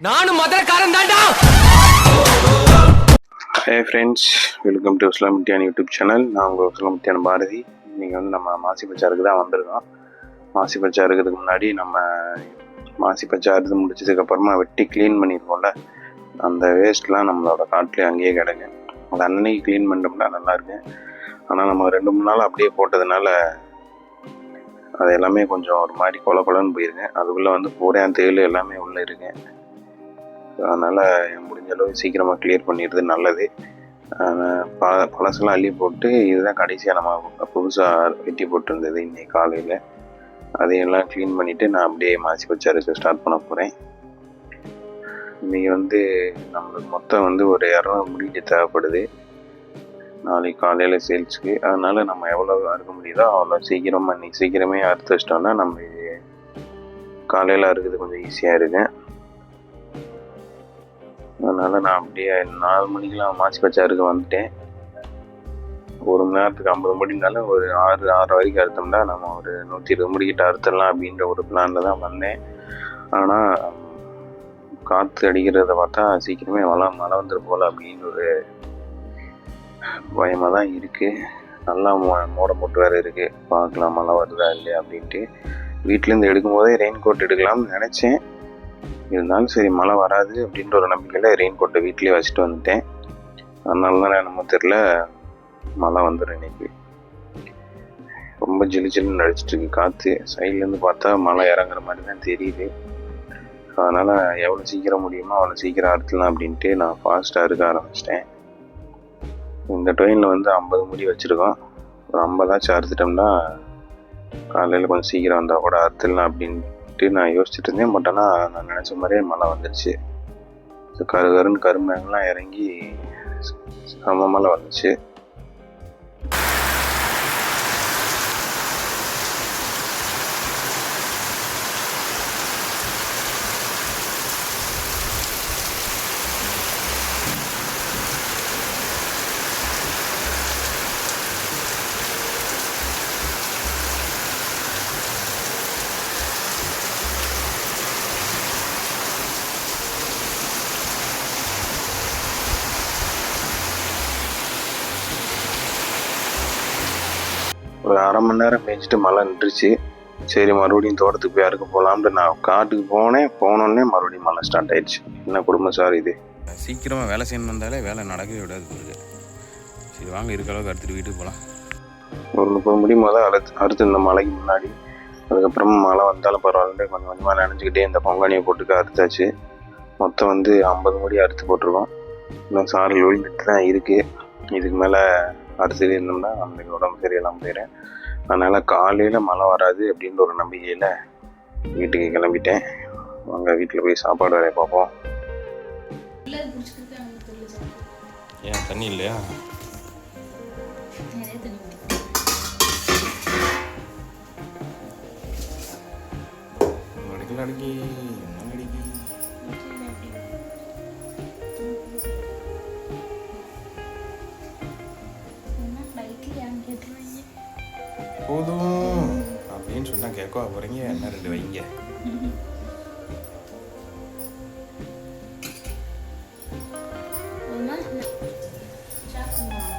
நானும் மதுரக்காரன் தாண்டா ஹே ஃப்ரெண்ட்ஸ் வெல்கம் டு உஸ்லாமிட்டியான் யூடியூப் சேனல் நான் உங்கள் உஸ்லாமிட்டியான் பாரதி. இன்றைக்கி வந்து நம்ம மாசி பச்சாருக்கு தான் வந்திருக்கோம். மாசி பச்சாருக்கிறதுக்கு முன்னாடி நம்ம மாசி பச்சா இது முடிச்சதுக்கப்புறமா வெட்டி க்ளீன் பண்ணியிருக்கோம்ல அந்த வேஸ்ட்லாம் நம்மளோட காட்டிலே அங்கேயே கிடக்கு. அது அன்னைக்கு க்ளீன் பண்ணிட்டோம்னா நல்லாயிருக்கு ஆனால் நம்ம ரெண்டு மூணு நாள் அப்படியே போட்டதுனால அது எல்லாமே கொஞ்சம் ஒரு மாதிரி கொல கொலன்னு போயிருங்க அதுக்குள்ளே வந்து பூரா தேள் எல்லாமே உள்ளே இருக்கேன் அதனால் முடிஞ்ச அளவு சீக்கிரமாக கிளியர் பண்ணிடுறது நல்லது. ஆஹ் ப பழசெல்லாம் அள்ளி போட்டு இதுதான் கடைசியாக நம்ம புதுசாக வெட்டி போட்டிருந்தது இன்னைக்கு காலையில். அதையெல்லாம் க்ளீன் பண்ணிவிட்டு நான் அப்படியே மாசி பச்சாருக்கு ஸ்டார்ட் பண்ண போகிறேன் இன்றைக்கி வந்து நம்மளுக்கு மொத்தம் வந்து ஒரு இரநூறு முடிக்கு தேவைப்படுது. நாளைக்கு காலையில் சேல்ஸுக்கு அதனால் நம்ம எவ்வளோ அறுக்க முடியுதோ அவ்வளோ சீக்கிரமாக இன்னைக்கு சீக்கிரமே அறுத்து வச்சிட்டோம்னா நம்ம காலையில் அறுக்கிறது கொஞ்சம் ஈஸியாக இருக்குது அதனால் நான் அப்படியே நாலு மணிக்கெலாம் மாசி பச்சாருக்கு வந்துட்டேன். ஒரு மணி நேரத்துக்கு ஐம்பது முடினாலும் ஒரு ஆறு ஆறு வரைக்கும் அறுத்தோம்னா நம்ம ஒரு நூற்றி இருபது முடிக்கிட்ட அறுத்துடலாம் அப்படின்ற ஒரு பிளானில் தான் வந்தேன். ஆனால் காற்று அடிக்கிறத பார்த்தா சீக்கிரமே மழை மழை வந்துரு போல அப்படின்னு ஒரு பயமாக தான் இருக்குது நல்லா மோ மோட போட்டு வேறு இருக்குது பார்க்கலாம் மழை வருதா இல்லையா அப்படின்ட்டு. வீட்டிலேருந்து எடுக்கும்போதே ரெயின் கோட் எடுக்கலாம்னு நினச்சேன். இருந்தாலும் சரி மழை வராது அப்படின்ற ஒரு நம்பிக்கையில் ரெயின் கோட்டை வீட்லேயே வச்சுட்டு வந்துட்டேன். அதனால தான் என்னமோ தெரில மழை வந்துடும் இன்னைக்கு. ரொம்ப ஜிலு ஜிலுன்னு அடிச்சிட்டு இருக்கு காற்று சைட்லேருந்து பார்த்தா மழை இறங்குற மாதிரி தான் தெரியுது. அதனால் எவ்வளோ சீக்கிரம் முடியுமோ அவ்வளோ சீக்கிரம் அறுத்துலாம் அப்படின்ட்டு நான் ஃபாஸ்ட்டாக அறுக்க ஆரம்பிச்சிட்டேன். இந்த ட்ரெயினில் வந்து ஐம்பது முடி வச்சுருக்கோம். ஒரு ஐம்பதாச்சும் அறுத்துட்டோம்னா காலையில் கொஞ்சம் சீக்கிரம் வந்தால் கூட அறுத்துடலாம் சொல்லிட்டு நான் யோசிச்சுட்டு இருந்தேன். பட் ஆனால் நான் நினச்ச மாதிரியே மழை வந்துடுச்சு கரு கருன்னு கருமேகம்லாம் இறங்கி செம மழை வந்துச்சு. ஒரு அரை மணி நேரம் மேய்ச்சிட்டு மழை நின்றுச்சு. சரி மறுபடியும் தோட்டத்துக்கு போய் அறுக்க போகலாம்னு நான் காட்டுக்கு போனேன். போனோடனே மறுபடியும் மழை ஸ்டார்ட் ஆயிடுச்சு. என்ன குடும்பம் சார் இது? சீக்கிரமாக வேலை செய்யணும் வந்தாலே வேலை நடக்கவே விடாது போகுது சரி வாங்க இருக்க அளவுக்கு அடுத்துட்டு வீட்டுக்கு போகலாம் ஒரு முப்பது முடி முதல் அறுத்து அறுத்து இந்த மழைக்கு முன்னாடி. அதுக்கப்புறமா மழை வந்தாலும் பரவாயில்ல கொஞ்சம் கொஞ்சமாக நினைஞ்சுக்கிட்டே இந்த பொங்கானியை போட்டுக்க அறுத்தாச்சு. மொத்தம் வந்து ஐம்பது முடி அறுத்து போட்டிருக்கோம். இன்னும் சாரல் விழுந்துட்டு தான் இருக்குது இதுக்கு மேலே அறுத்துட்டு இருந்தோம்னா அந்த உடம்பு சரியில்லாமல் போயிடும் அதனால் காலையில் மழை வராது அப்படின்ற ஒரு நம்பிக்கையில் வீட்டுக்கு கிளம்பிட்டேன். வாங்க வீட்டில் போய் சாப்பாடு வேலையை பார்ப்போம். ஏன் தண்ணி இல்லையா? அடிக்கல அடிக்கி போதும். அப்படின்னு சொன்னா கேட்க போறீங்க? என்ன ரெண்டு வைங்க.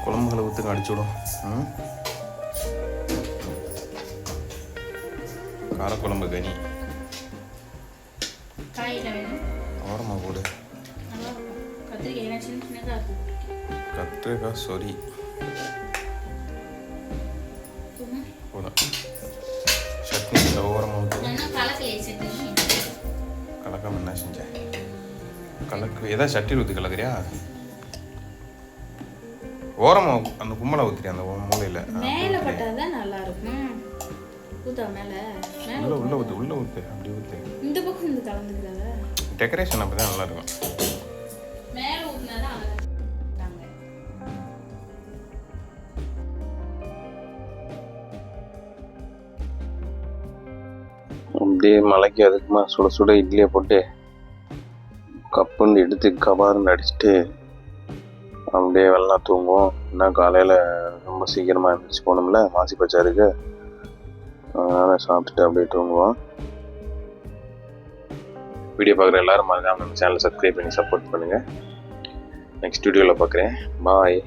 குழம்புகளை ஊற்றுங்க அடிச்சு விடும். ம்? காரக்குழம்பு கனி. ஓரமாக போடு. கத்திரிக்காய் சொரி கலக்கு. ஏதாவது சட்டியில் ஊற்றி கலக்குறியா? ஓரமாக அந்த கும்மலை ஊற்றிரியா அந்த மூலையில்? மேலே பட்டாதான் நல்லா இருக்கும் ஊத்தா மேலே? உள்ள உள்ள ஊற்று உள்ள ஊற்று அப்படி ஊற்று இந்த பக்கம் இந்த கலந்துக்கிறத? டெக்கரேஷன் அப்போ தான் நல்லா இருக்கும் மேலே அழகாங்க அப்படியே மலைக்கு அதுக்குமா சுட சுட இட்லியை போட்டு கப்புன்னு எடுத்து கபாருன்னு அடிச்சுட்டு அப்படியே வெள்ளம் தூங்குவோம். இன்னும் காலையில் ரொம்ப சீக்கிரமாக எழுந்திரிச்சு போகணும்ல மாசி பச்சாருக்கு அதனால் சாப்பிட்டுட்டு அப்படியே தூங்குவோம். வீடியோ பார்க்குற எல்லாரும் மறக்காமல் நம்ம சேனலை சப்ஸ்கிரைப் பண்ணி சப்போர்ட் பண்ணுங்கள் நெக்ஸ்ட் வீடியோவில் பார்க்குறேன். பாய்